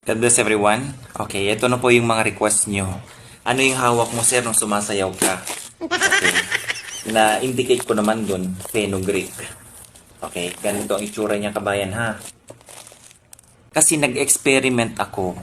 God bless everyone. Okay, ito na po yung mga request nyo. Ano yung hawak mo, sir, nung sumasayaw ka? Okay. Na-indicate ko naman dun, fenugreek. Okay, ganito ang itsura niya, kabayan, ha? Kasi nag-experiment ako.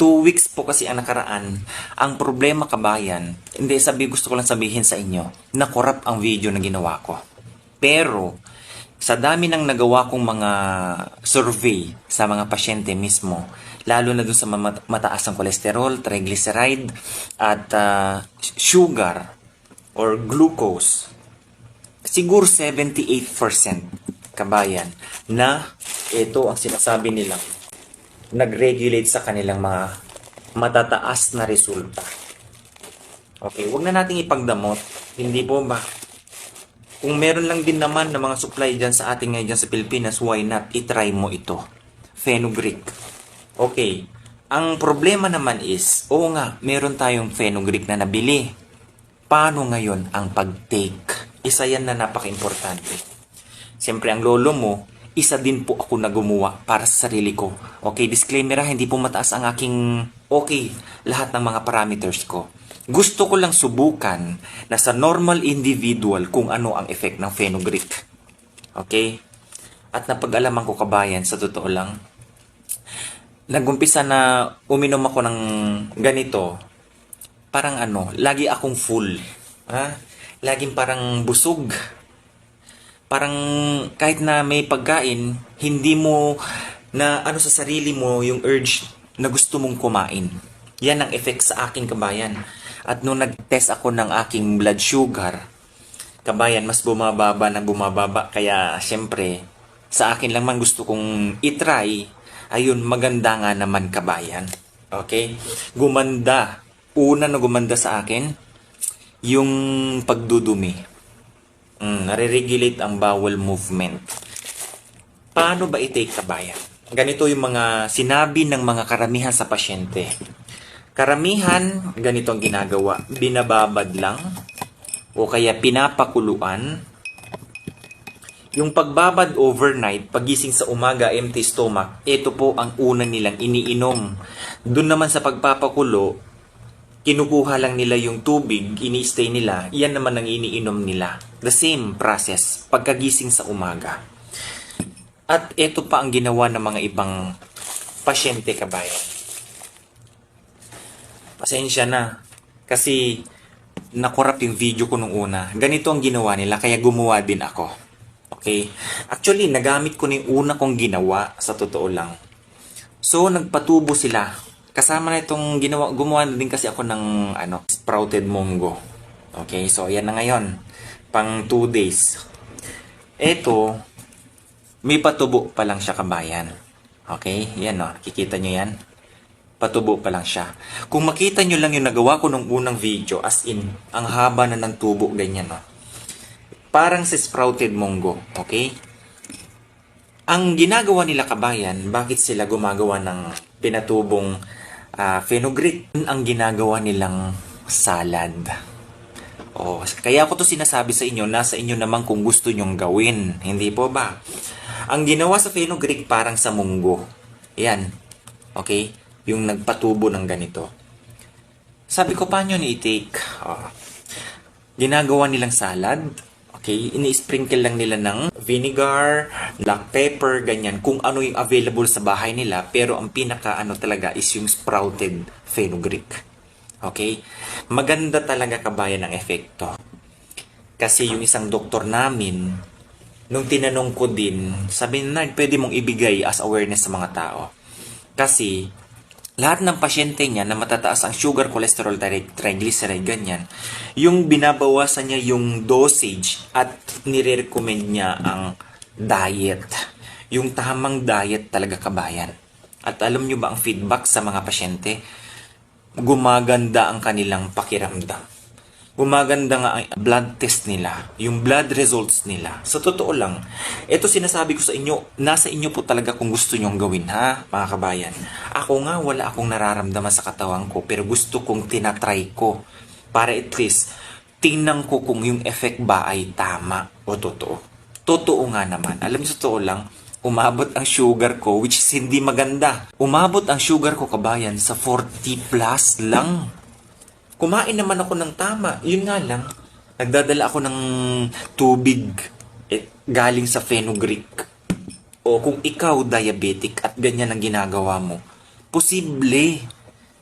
Two weeks po kasi ang nakaraan. Ang problema, kabayan, hindi sabi, gusto ko lang sabihin sa inyo, na corrupt ang video na ginawa ko. Pero, sa dami ng nagawa kong mga survey sa mga pasyente mismo, lalo na dun sa mataas ang kolesterol, triglyceride, at ah, sugar or glucose, siguro 78% kabayan na ito ang sinasabi nilang nag-regulate sa kanilang mga matataas na resulta. Okay, wag na nating ipagdamot. Hindi po ba? Kung meron lang din naman na mga supply dyan sa ating ngayon dyan sa Pilipinas, why not? I-try mo ito. Fenugreek. Okay. Ang problema naman is, oo nga, meron tayong fenugreek na nabili. Paano ngayon ang pag-take? Isa yan na napaka-importante. Siyempre, ang lolo mo, isa din po ako na gumawa para sa sarili ko. Okay, disclaimer ha, hindi po mataas ang aking okay lahat ng mga parameters ko. Gusto ko lang subukan na sa normal individual kung ano ang effect ng fenugreek. Okay? At napag-alaman ko kabayan, sa totoo lang, nagumpisa na uminom ako ng ganito, parang ano, lagi akong full. Ha? Laging parang busog. Parang kahit na may pagkain, hindi mo na ano sa sarili mo yung urge na gusto mong kumain. Yan ang effect sa aking kabayan. At nung nag-test ako ng aking blood sugar, kabayan, mas bumababa na bumababa. Kaya, syempre, sa akin lang man gusto kong itry, ayun, maganda nga naman kabayan. Okay? Gumanda. Una na gumanda sa akin, yung pagdudumi. Mm, nare-regulate ang bowel movement. Paano ba i-take kabayan? Ganito yung mga sinabi ng mga karamihan sa pasyente. Karamihan, ganito ang ginagawa. Binababad lang o kaya pinapakuluan. Yung pagbabad overnight, pagising sa umaga, empty stomach, ito po ang una nilang iniinom. Doon naman sa pagpapakulo, kinukuha lang nila yung tubig, ini-stay nila, yan naman ang iniinom nila. The same process, pagkagising sa umaga. At ito pa ang ginawa ng mga ibang pasyente kabayan. Pasensya na. Kasi nakurap yung video ko nung una. Ganito ang ginawa nila, kaya gumawa din ako. Okay? Actually, nagamit ko na yung una kong ginawa, sa totoo lang. So, nagpatubo sila. Kasama na itong ginawa, gumawa na din kasi ako ng ano, sprouted mongo. Okay, so ayan na ngayon. Pang 2 days. Ito, may patubo pa lang siya kabayan. Okay, yan o, kikita nyo yan patubo pa lang siya. Kung makita nyo lang yung nagawa ko nung unang video, as in, ang haba na ng tubo, ganyan, no? Parang si sprouted munggo, okay? Ang ginagawa nila kabayan, bakit sila gumagawa ng pinatubong ah, fenugreek? Ang ginagawa nilang salad. Oh, kaya ako to sinasabi sa inyo, nasa inyo naman kung gusto nyong gawin. Hindi po ba? Ang ginawa sa fenugreek parang sa munggo. Yan. Okay? Yung nagpatubo ng ganito. Sabi ko, paano ni i-take? Oh. Ginagawa nilang salad. Okay? Ini-sprinkle lang nila ng vinegar, black pepper, ganyan. Kung ano yung available sa bahay nila. Pero ang pinaka ano talaga is yung sprouted fenugreek. Okay? Maganda talaga kabayan ang efekto. Kasi yung isang doktor namin, nung tinanong ko din, sabi na, pwede mong ibigay as awareness sa mga tao. Kasi, lahat ng pasyente niya na matataas ang sugar, cholesterol, tri- triglyceride, ganyan, yung binabawasan niya yung dosage at nire-recommend niya ang diet. Yung tamang diet talaga kabayan. At alam niyo ba ang feedback sa mga pasyente? Gumaganda ang kanilang pakiramdam. Gumaganda nga ang blood test nila, yung blood results nila. Sa totoo lang, ito sinasabi ko sa inyo, nasa inyo po talaga kung gusto nyong gawin ha, mga kabayan. Ako nga, wala akong nararamdaman sa katawan ko, pero gusto kong tinatry ko. Para at least, tingnan ko kung yung effect ba ay tama o totoo. Totoo nga naman. Alam niyo, totoo lang, umabot ang sugar ko, which is hindi maganda. Umabot ang sugar ko, kabayan, sa 40 plus lang. Kumain naman ako ng tama. Yun nga lang, nagdadala ako ng tubig eh, galing sa fenugreek. O kung ikaw diabetic at ganyan ang ginagawa mo, posible,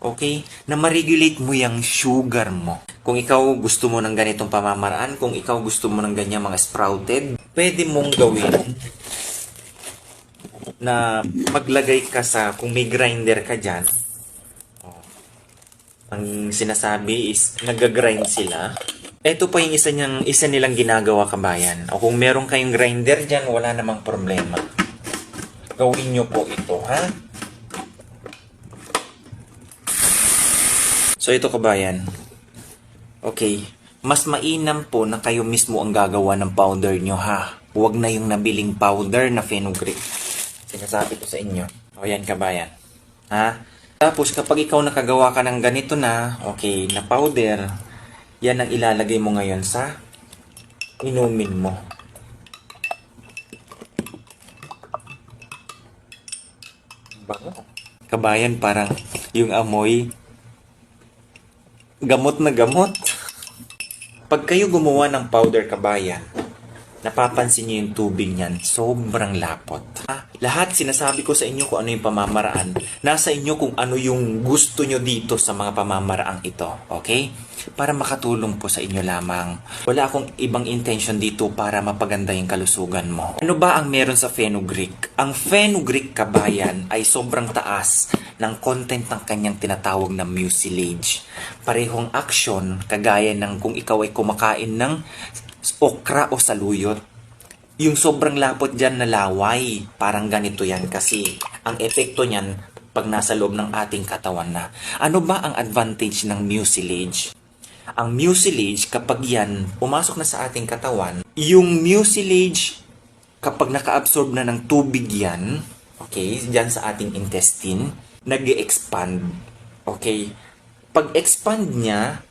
okay, na ma-regulate mo yung sugar mo. Kung ikaw gusto mo ng ganitong pamamaraan, kung ikaw gusto mo ng ganyan mga sprouted, pwede mong gawin na maglagay ka sa, kung may grinder ka dyan, ang sinasabi is, nag-grind sila. Ito pa yung isa, niyang, isa nilang ginagawa kabayan. O kung meron kayong grinder dyan, wala namang problema. Gawin nyo po ito, ha? So ito kabayan. Okay. Mas mainam po na kayo mismo ang gagawa ng powder nyo ha. Huwag na yung nabiling powder na fenugreek. Sinasabi ko sa inyo. O yan kabayan. Ha? Tapos kapag ikaw nakagawa ka ng ganito na, okay, na powder, yan ang ilalagay mo ngayon sa inumin mo. Bango. Kabayan parang yung amoy gamot na gamot. Pag kayo gumawa ng powder kabayan, napapansin niyo yung tubig niyan, sobrang lapot. Ah, lahat sinasabi ko sa inyo kung ano yung pamamaraan. Nasa inyo kung ano yung gusto nyo dito sa mga pamamaraang ito. Okay? Para makatulong po sa inyo lamang. Wala akong ibang intention dito para mapaganda yung kalusugan mo. Ano ba ang meron sa fenugreek? Ang fenugreek kabayan ay sobrang taas ng content ng kanyang tinatawag na mucilage. Parehong action kagaya ng kung ikaw ay kumakain ng okra o saluyot. Yung sobrang lapot dyan na laway, parang ganito yan kasi ang epekto niyan pag nasa loob ng ating katawan na. Ano ba ang advantage ng mucilage? Ang mucilage, kapag yan pumasok na sa ating katawan, yung mucilage, kapag naka-absorb na ng tubig yan, okay, dyan sa ating intestine, nag expand Okay? Pag-expand niya,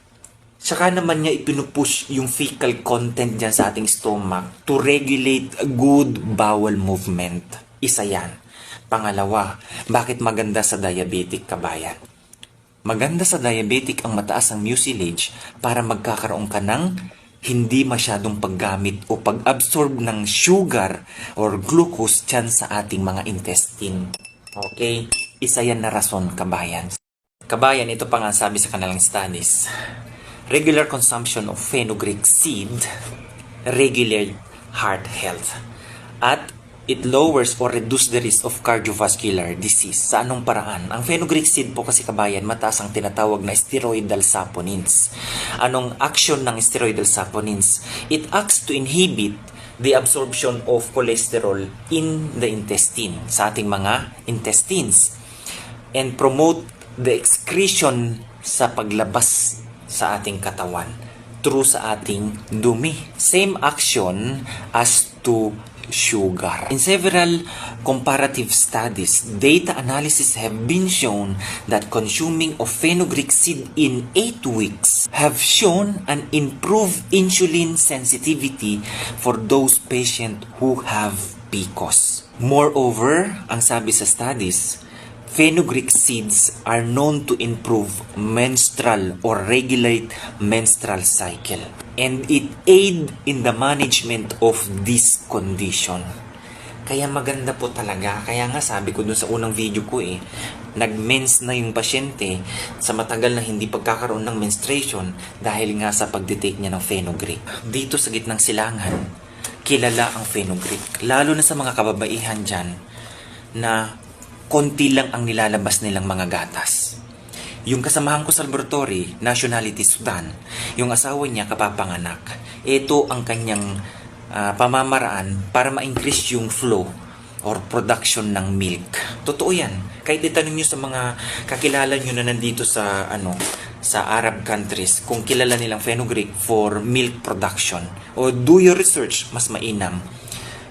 saka naman niya ipinupush yung fecal content dyan sa ating stomach to regulate good bowel movement. Isa yan. Pangalawa, bakit maganda sa diabetic kabayan? Maganda sa diabetic ang mataas ang mucilage para magkakaroon ka ng hindi masyadong paggamit o pag-absorb ng sugar or glucose dyan sa ating mga intestine. Okay? Isa yan na rason, kabayan. Kabayan, ito pa nga sabi sa kanilang studies. Regular consumption of fenugreek seed regulate heart health. At it lowers or reduce the risk of cardiovascular disease. Sa anong paraan? Ang fenugreek seed po kasi kabayan, mataas ang tinatawag na steroidal saponins. Anong action ng steroidal saponins? It acts to inhibit the absorption of cholesterol in the intestine, sa ating mga intestines, and promote the excretion sa paglabas sa ating katawan through sa ating dumi. Same action as to sugar. In several comparative studies, data analysis have been shown that consuming of fenugreek seed in 8 weeks have shown an improved insulin sensitivity for those patients who have PCOS. Moreover, ang sabi sa studies, Fenugreek seeds are known to improve menstrual or regulate menstrual cycle and it aid in the management of this condition. Kaya maganda po talaga. Kaya nga sabi ko dun sa unang video ko eh, nag-mens na yung pasyente sa matagal na hindi pagkakaroon ng menstruation dahil nga sa pagdetake niya ng fenugreek. Dito sa gitnang silangan, kilala ang fenugreek. Lalo na sa mga kababaihan dyan na konti lang ang nilalabas nilang mga gatas. Yung kasamahan ko sa laboratory, nationality Sudan, yung asawa niya kapapanganak. Ito ang kanyang ah, pamamaraan para ma-increase yung flow or production ng milk. Totoo yan. Kahit itanong nyo sa mga kakilala nyo na nandito sa ano sa Arab countries kung kilala nilang fenugreek for milk production. O do your research, mas mainam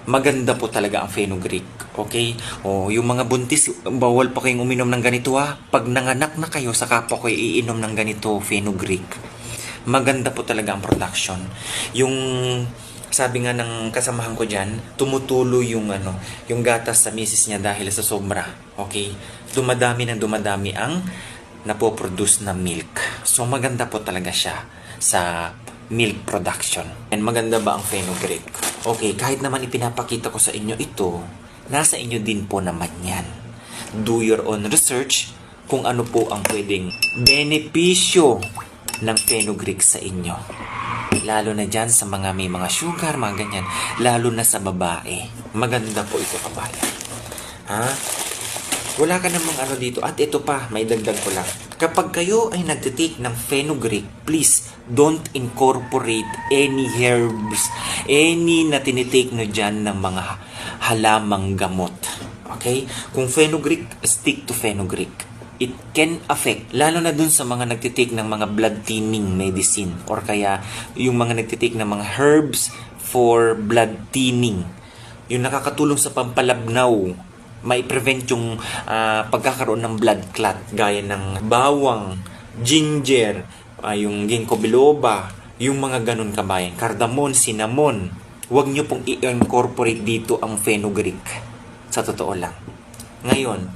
maganda po talaga ang fenugreek. Okay? O, yung mga buntis, bawal pa kayong uminom ng ganito ha. Pag nanganak na kayo, saka po kayo iinom ng ganito, fenugreek. Maganda po talaga ang production. Yung sabi nga ng kasamahan ko dyan, tumutulo yung ano, yung gatas sa misis niya dahil sa sobra. Okay? Dumadami na dumadami ang napoproduce na milk. So maganda po talaga siya sa milk production. And maganda ba ang fenugreek? Okay, kahit naman ipinapakita ko sa inyo ito, nasa inyo din po naman yan. Do your own research kung ano po ang pwedeng benepisyo ng fenugreek sa inyo. Lalo na dyan sa mga may mga sugar, mga ganyan. Lalo na sa babae. Maganda po ito kabayan. Ha? Wala ka namang ano dito. At ito pa, may dagdag ko lang. Kapag kayo ay nagtitake ng fenugreek, please don't incorporate any herbs, any na tinitake nyo dyan ng mga halamang gamot. Okay? Kung fenugreek, stick to fenugreek. It can affect, lalo na dun sa mga nagtitake ng mga blood thinning medicine or kaya yung mga nagtitake ng mga herbs for blood thinning yung nakakatulong sa pampalabnaw, may prevent yung ah, pagkakaroon ng blood clot gaya ng bawang, ginger, ah, yung ginkgo biloba, yung mga ganun kabayan, cardamom, cinnamon. Huwag nyo pong i-incorporate dito ang fenugreek. Sa totoo lang. Ngayon,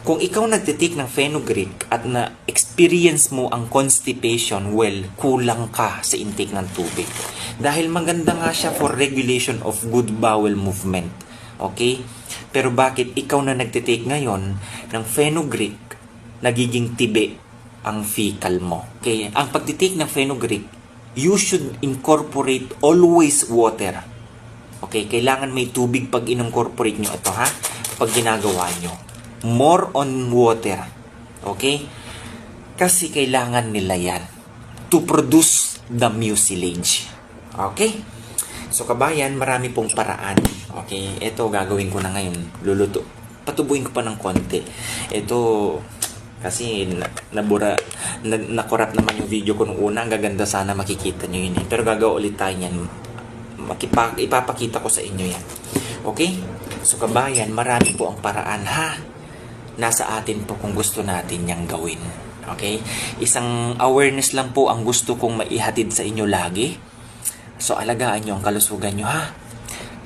kung ikaw nagtitake ng fenugreek at na-experience mo ang constipation, well, kulang ka sa intake ng tubig. Dahil maganda nga siya for regulation of good bowel movement. Okay? Pero bakit ikaw na nagtitake ngayon ng fenugreek, nagiging tibi ang fecal mo? Okay? Ang pagtitake ng fenugreek, you should incorporate always water. Okay, kailangan may tubig pag incorporate nyo ito ha. Pag ginagawa nyo. More on water. Okay? Kasi kailangan nila yan to produce the mucilage. Okay? So kabayan, marami pong paraan. Okay, ito gagawin ko na ngayon. Luluto. Patubuin ko pa ng konti. Ito, kasi na, nabura, na, nakurap naman yung video ko nung una. Ang gaganda sana makikita nyo yun eh. Pero gagawa ulit tayo yan. Ipapakita ko sa inyo yan. Okay? So kabayan, marami po ang paraan ha. Nasa atin po kung gusto natin yang gawin. Okay? Isang awareness lang po ang gusto kong maihatid sa inyo lagi. So alagaan nyo ang kalusugan nyo ha.